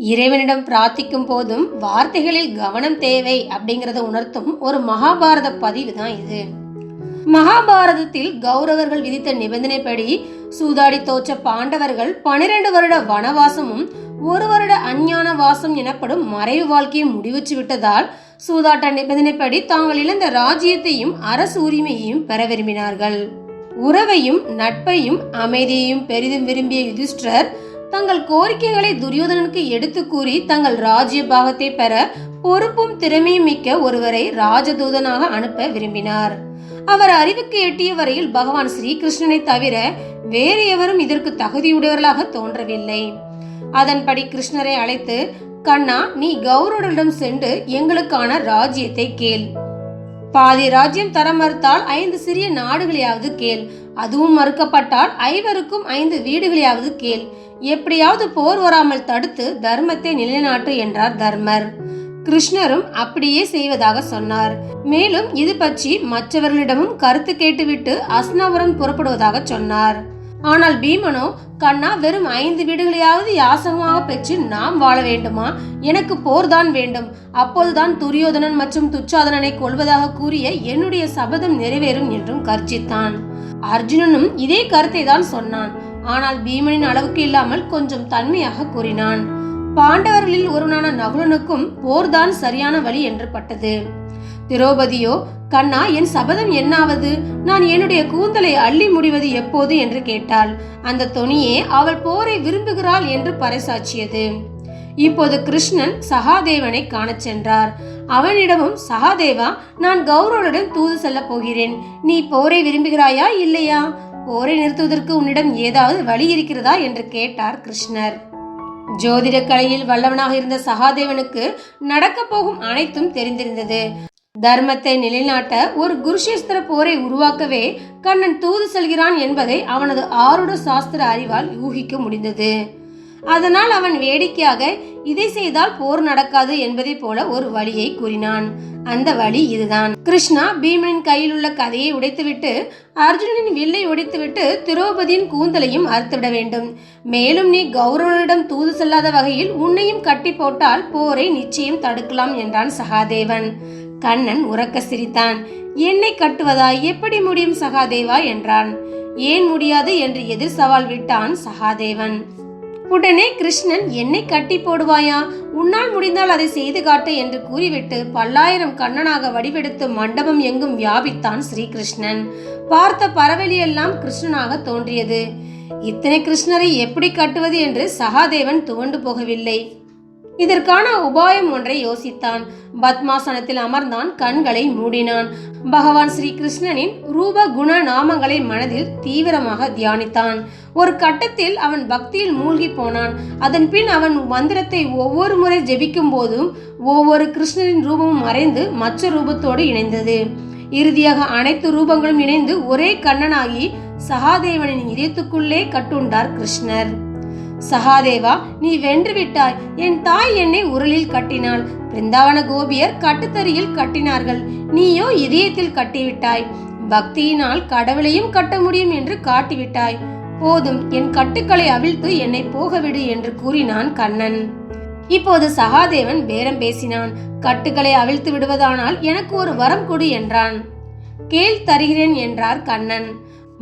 இறைவனிடம் பிரார்த்திக்கும் போதும் வார்த்தைகளில் கவனம் தேவை அப்படிங்கறத உணர்த்தும் ஒரு மகாபாரத பதிவு தான் இது. மகாபாரதத்தில் கௌரவர்கள் விதித்த நிபந்தனைப்படி சூதாடி தோற்ற பாண்டவர்கள் பனிரெண்டு வருட வனவாசமும் ஒரு வருட அஞ்ஞான வாசம் எனப்படும் மறைவு வாழ்க்கையை முடிவுச்சு விட்டதால் சூதாட்ட நிபந்தனைப்படி தாங்கள் இழந்த ராஜ்யத்தையும் அரசு உரிமையையும் பெற விரும்பினார்கள். உறவையும் நட்பையும் அமைதியையும் பெரிதும் விரும்பிய யுதிஷ்டர் தங்கள் கோரிக்கைகளை துரியோதனனுக்கு எடுத்து கூறி தங்கள் ராஜ்ய பாகத்தை பெற பொறுப்பும் திறமையும் மிக்க ஒருவரை ராஜதூதனாக அனுப்ப விரும்பினார். அவர் அறிவுக்கு எட்டிய வரையில் பகவான் ஸ்ரீகிருஷ்ணனை தவிர வேறு எவரும் இதற்கு தகுதியுடையவர்களாக தோன்றவில்லை. அதன்படி கிருஷ்ணரை அழைத்து கண்ணா நீ கௌரவரிடம் சென்று எங்களுக்கான ராஜ்யத்தை கேள். பாதி ராஜ்யம் தர மறுத்தால் ஐந்து சிறிய நாடுகளையாவது கேள். அதுவும் மறுக்கப்பட்டால் ஐவருக்கும் ஐந்து வீடுகளையாவது கேள். எப்படியாவது போர் வராமல் தடுத்து தர்மத்தை நிலைநாட்டு என்றார் தர்மர். கிருஷ்ணரும் அப்படியே செய்வதாக சொன்னார். மேலும் இது பற்றி மற்றவர்களிடமும் கருத்து கேட்டுவிட்டு அஸ்னாபுரம் புறப்படுவதாக சொன்னார். ஆனால் பீமனோ கண்ணா வெறும் ஐந்து வீடுகளையாவது யாசகமாக பெற்று நாம் வாழ வேண்டுமா? எனக்கு போர்தான் வேண்டும். அப்போதுதான் துரியோதனன் மற்றும் துச்சாதனனை கொள்வதாக கூறிய என்னுடைய சபதம் நிறைவேறும் என்றும் கர்ஜித்தான். அர்ஜுனனும் இதே கருத்தை தான் சொன்னான். ஆனால் பீமனின் அளவுக்கு இல்லாமல் கொஞ்சம் தன்மையாக கூறினான். பாண்டவர்களில் ஒருவனான நகுலனுக்கும் போர்தான் சரியான வழி என்று பட்டது. திரௌபதியோ கண்ணா என் சபதம் என்னாவது? நான் என்னுடைய கூந்தலை அள்ளி முடிவது எப்போது? என்று கேட்டாள். அந்த தொனியே அவள் போரை விரும்புகிறாள் என்று பறைசாற்றியது. இப்போது கிருஷ்ணன் சகாதேவனை காணச் சென்றார். அவனிடமும் சகாதேவா நான் கௌரவனுடன் தூது செல்லப் போகிறேன். நீ போரை விரும்புகிறாயா இல்லையா? போரை நிறுத்துவதற்கு உன்னிடம் ஏதாவது வழி இருக்கிறதா? என்று கேட்டார் கிருஷ்ணர். ஜோதிட கலையில் வல்லவனாக இருந்த சகாதேவனுக்கு நடக்கப் போகும் அனைத்தும் தெரிந்திருந்தது. தர்மத்தை நிலைநாட்ட ஒரு குருஷேஸ்திர போரை உருவாக்கவே கண்ணன் தூது செல்கிறான் என்பதை அவனது ஆருட சாஸ்திர அறிவால் யூகிக்க முடிந்தது. அதனால் அவன் வேடிக்கையாக இதை செய்தால் போர் நடக்காது என்பதை போல ஒரு வழியை கூறினான். அந்த வழி இதுதான். கிருஷ்ணா பீமனின் கையில் உள்ள கதையை உடைத்துவிட்டு அர்ஜுனனின் வில்லை உடைத்துவிட்டு திரௌபதியின் கூந்தலையும் அறுத்துவிட வேண்டும். மேலும் நீ கௌரவனிடம் தூது செல்லாத வகையில் உன்னையும் கட்டி போட்டால் போரை நிச்சயம் தடுக்கலாம் என்றான் சகாதேவன். கண்ணன் உறக்க சிரித்தான். என்னை கட்டுவதா எப்படி முடியும் சகாதேவா என்றான். ஏன் முடியாது என்று எதிர் சவால் விட்டான் சகாதேவன். உடனே கிருஷ்ணன் என்னை கட்டி போடுவாயா? உன்னால் முடிந்தால் அதை செய்து காட்டு என்று கூறிவிட்டு பல்லாயிரம் கண்ணனாக வடிவெடுத்து மண்டபம் எங்கும் வியாபித்தான் ஸ்ரீகிருஷ்ணன். பார்த்த பறவெளியெல்லாம் கிருஷ்ணனாக தோன்றியது. இத்தனை கிருஷ்ணரை எப்படி கட்டுவது என்று சகாதேவன் துவண்டு போகவில்லை. இதற்கான உபாயம் ஒன்றை யோசித்தான். பத்மாசனத்தில் அமர்ந்தான் கண்களை மூடினான். பகவான் ஸ்ரீ கிருஷ்ணனின் ரூப குண நாமங்களை மனதில் தீவிரமாக தியானித்தான். ஒரு கட்டத்தில் அவன் பக்தியில் மூழ்கி போனான். அதன் பின் அவன் மந்திரத்தை ஒவ்வொரு முறை ஜெபிக்கும் போதும் ஒவ்வொரு கிருஷ்ணனின் ரூபமும் மறைந்து மற்ற ரூபத்தோடு இணைந்தது. இறுதியாக அனைத்து ரூபங்களும் இணைந்து ஒரே கண்ணனாகி சகாதேவனின் இதயத்துக்குள்ளே கட்டுண்டார் கிருஷ்ணர். சகாதேவா நீ வென்று விட்டாய். என் தாய் என்னை உரலில் கட்டினாள். பிருந்தாவன கோபியர் கட்டுத்தறியில் கட்டினார்கள். நீயோ இதயத்தில் கட்டிவிட்டாய். பக்தியினால் கடவுளையும் கட்ட முடியும் என்று காட்டிவிட்டாய். போதும் என் கட்டுக்களை அவிழ்த்து என்னை போகவிடு என்று கூறினான் கண்ணன். இப்போது சகாதேவன் பேரம் பேசினான். கட்டுக்களை அவிழ்த்து விடுவதானால் எனக்கு ஒரு வரம் கொடு என்றான். கேள் தருகிறேன் என்றார் கண்ணன்.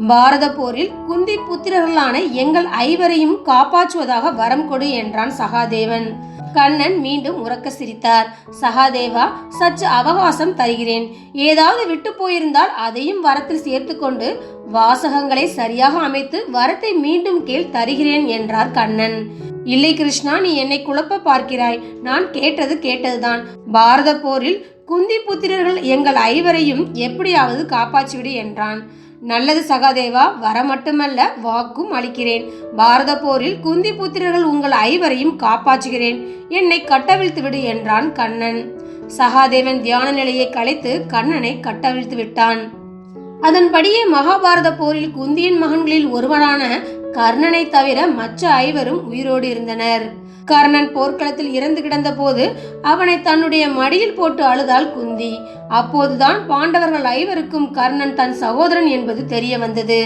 பாரத போரில் குந்தி புத்திரர்களான எங்கள் ஐவரையும் காப்பாற்றுவதாக வரம் கொடு என்றான் சகாதேவன். கண்ணன் மீண்டும் உறக்க சிரித்தார். சகாதேவா சற்று அவகாசம் தருகிறேன். ஏதாவது விட்டு போயிருந்தால் அதையும் வரத்தில் சேர்த்துக்கொண்டு வாசகங்களை சரியாக அமைத்து வரத்தை மீண்டும் கேள் தருகிறேன் என்றார் கண்ணன். இல்லை கிருஷ்ணா நீ என்னை குழப்ப பார்க்கிறாய். நான் கேட்டது கேட்டதுதான். பாரத போரில் குந்தி புத்திரர்கள் எங்கள் ஐவரையும் எப்படியாவது காப்பாற்றிவிடு என்றான். நல்லது சகாதேவா வர மட்டுமல்ல வாக்கும் அளிக்கிறேன். பாரத போரில் குந்தி புத்திரர்கள் உங்கள் ஐவரையும் காப்பாற்றுகிறேன். என்னை கட்டவிழ்த்து விடு என்றான் கண்ணன். சகாதேவன் தியான நிலையை கலைத்து கண்ணனை கட்டவிழ்த்து விட்டான். அதன்படியே மகாபாரத போரில் குந்தியின் மகன்களில் ஒருவனான கர்ணனை தவிர மற்ற ஐவரும் உயிரோடு இருந்தனர். கர்ணன் போர்க்களத்தில் இறந்து கிடந்த போது அவனை தன்னுடைய மடியில் போட்டு அழுதாள் குந்தி. அப்போதுதான் பாண்டவர்கள் ஐவருக்கும் கர்ணன் தன் சகோதரன் என்பது தெரிய வந்தது.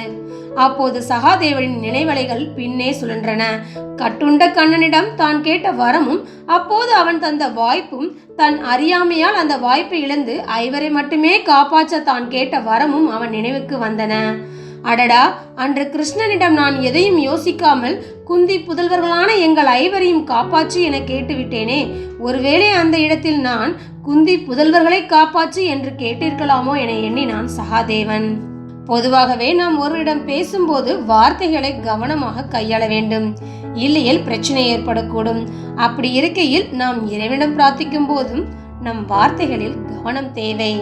அப்போது சகாதேவனின் நினைவலைகள் பின்னே சுழன்றன. கட்டுண்ட கண்ணனிடம் தான் கேட்ட வரமும் அப்போது அவன் தந்த வாய்ப்பும் தன் அறியாமையால் அந்த வாய்ப்பை இழந்து ஐவரை மட்டுமே காப்பாற்ற தான் கேட்ட வரமும் அவன் நினைவுக்கு வந்தன. அடடா அன்று கிருஷ்ணனிடம் நான் எதையும் யோசிக்காமல் குந்தி புதல்வர்களான எங்கள் ஐவரையும் காப்பாற்று என கேட்டுவிட்டேனே. ஒருவேளை அந்த இடத்தில் நான் குந்தி புதல்வர்களை காப்பாற்று என்று கேட்டிருக்கலாமோ என எண்ணினான் சகாதேவன். பொதுவாகவே நாம் ஒருவரிடம் பேசும்போது வார்த்தைகளை கவனமாக கையாள வேண்டும். இல்லையேல் பிரச்சனை ஏற்படக்கூடும். அப்படி இருக்கையில் நாம் இறைவனிடம் பிரார்த்திக்கும் போதும் நம் வார்த்தைகளில் கவனம் தேவை.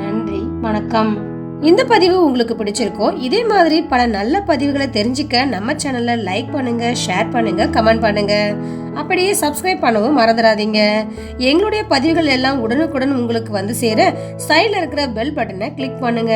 நன்றி வணக்கம். இந்த பதிவு உங்களுக்கு பிடிச்சிருக்கோ இதே மாதிரி பல நல்ல பதிவுகளை தெரிஞ்சுக்க நம்ம சேனலை லைக் பண்ணுங்க ஷேர் பண்ணுங்க கமெண்ட் பண்ணுங்க. அப்படியே சப்ஸ்கிரைப் பண்ணவும் மறந்துடாதீங்க. எங்களுடைய பதிவுகள் எல்லாம் உடனுக்குடன் உங்களுக்கு வந்து சேர சைடில் இருக்கிற பெல் பட்டனை கிளிக் பண்ணுங்க.